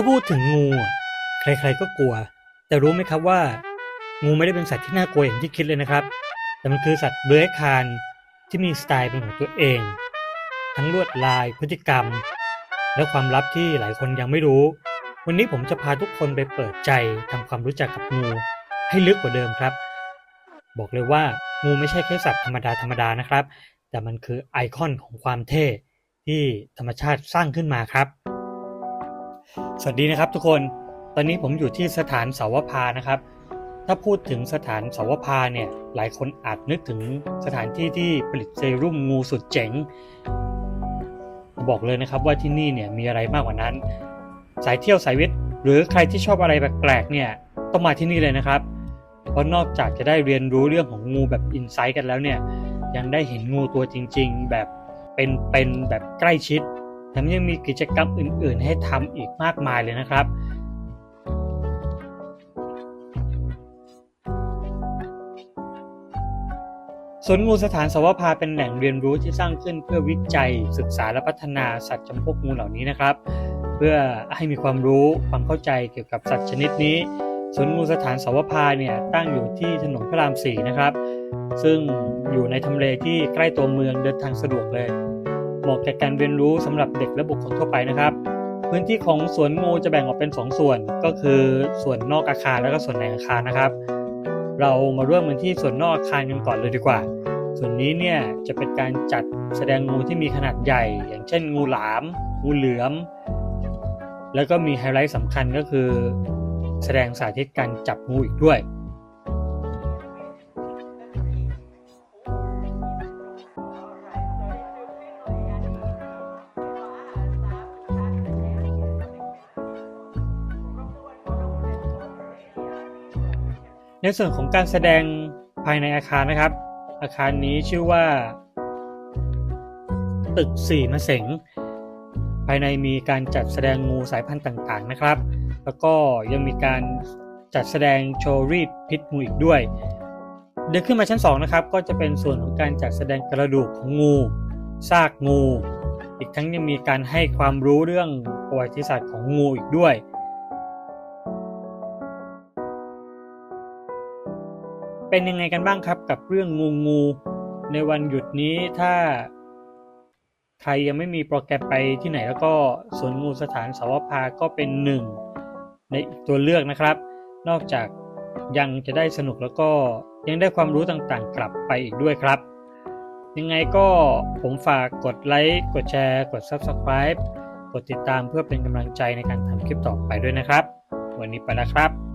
ถ้าพูดถึงงู ใครๆก็กลัว แต่รู้ไหมครับว่า งูไม่ได้เป็นสัตว์ที่น่ากลัวอย่างที่คิดเลยนะครับ แต่มันคือสัตว์เลื้อยคานที่มีสไตล์เป็นของตัวเอง ทั้งลวดลายพฤติกรรม และความลับที่หลายคนยังไม่รู้ วันนี้ผมจะพาทุกคนไปเปิดใจทำความรู้จักกับงูให้ลึกกว่าเดิมครับ บอกเลยว่างูไม่ใช่แค่สัตว์ธรรมดาธรรมดานะครับ แต่มันคือไอคอนของความเท่ที่ธรรมชาติสร้างขึ้นมาครับ สวัสดีนะครับทุกคน ตอนนี้ผมอยู่ที่สถานเสาวภานะครับ ถ้าพูดถึงสถานเสาวภาเนี่ย หลายคนอาจนึกถึงสถานที่ที่ผลิตเซรุ่มงูสุดเจ๋ง บอกเลยนะครับว่าที่นี่เนี่ยมีอะไรมากกว่านั้น สายเที่ยวสายวิทย์ หรือใครที่ชอบอะไรแปลกๆเนี่ยต้องมาที่นี่เลยนะครับ เพราะนอกจากจะได้เรียนรู้เรื่องของงูแบบอินไซต์กันแล้วเนี่ย ยังได้เห็นงูตัวจริง ๆ แบบเป็นๆแบบใกล้ชิด แถมยังมีกิจกรรมอื่น ๆ ให้ทำอีกมากมายเลยนะครับ สวนงูสถานสวภาเป็นแหล่งเรียนรู้ที่สร้างขึ้นเพื่อวิจัยศึกษาและพัฒนาสัตว์จำพวกงูเหล่านี้นะครับ เพื่อให้มีความรู้ความเข้าใจเกี่ยวกับสัตว์ชนิดนี้สวนงูสถานสวภาเนี่ยตั้งอยู่ที่ถนนพระรามสี่นะครับ ซึ่งอยู่ในทำเลที่ใกล้ตัวเมืองเดินทางสะดวกเลย เหมาะแก่การเรียนรู้สำหรับเด็กและบุคคลทั่วไปนะครับ พื้นที่ของสวนงูจะแบ่งออกเป็น 2 ส่วน ก็คือส่วนนอกอาคารแล้วก็ส่วนในอาคารนะครับ เรามาเริ่มกันที่ส่วนนอกอาคารกันก่อนเลยดีกว่า ส่วนนี้เนี่ยจะเป็นการจัดแสดงงูที่มีขนาดใหญ่ อย่างเช่น งูหลาม งูเหลือม แล้วก็มีไฮไลท์สำคัญก็คือ แสดงสาธิตการจับงูอีกด้วย ในส่วนของการแสดงภายในอาคารนะครับ อาคารนี้ชื่อว่า ตึกสี่มะเสงภายในมีการจัดแสดงงูสายพันธุ์ต่างๆนะครับ แล้วก็ยังมีการจัดแสดงโชว์รีดพิษงูอีกด้วย เดินขึ้นมาชั้น 2 นะครับ ก็จะเป็นส่วนของการจัดแสดงกระดูกของงู ซากงู อีกทั้งยังมีการให้ความรู้เรื่องประวัติศาสตร์ของงูอีกด้วย เป็นยังไงกันบ้างครับกับเรื่องงูงู ในวันหยุดนี้ถ้า ใครยังไม่มีโปรแกรมไปที่ไหนแล้วก็สวนงูสถานสาวภาก็เป็นหนึ่งในตัวเลือกนะครับ นอกจากยังจะได้สนุกแล้วก็ยังได้ความรู้ต่างๆ กลับไปอีกด้วยครับ ยังไงก็ผมฝากกดไลค์กดแชร์ กด Subscribe กดติดตามเพื่อเป็นกำลังใจในการทำคลิปต่อไปด้วยนะครับ วันนี้ไปแล้วครับ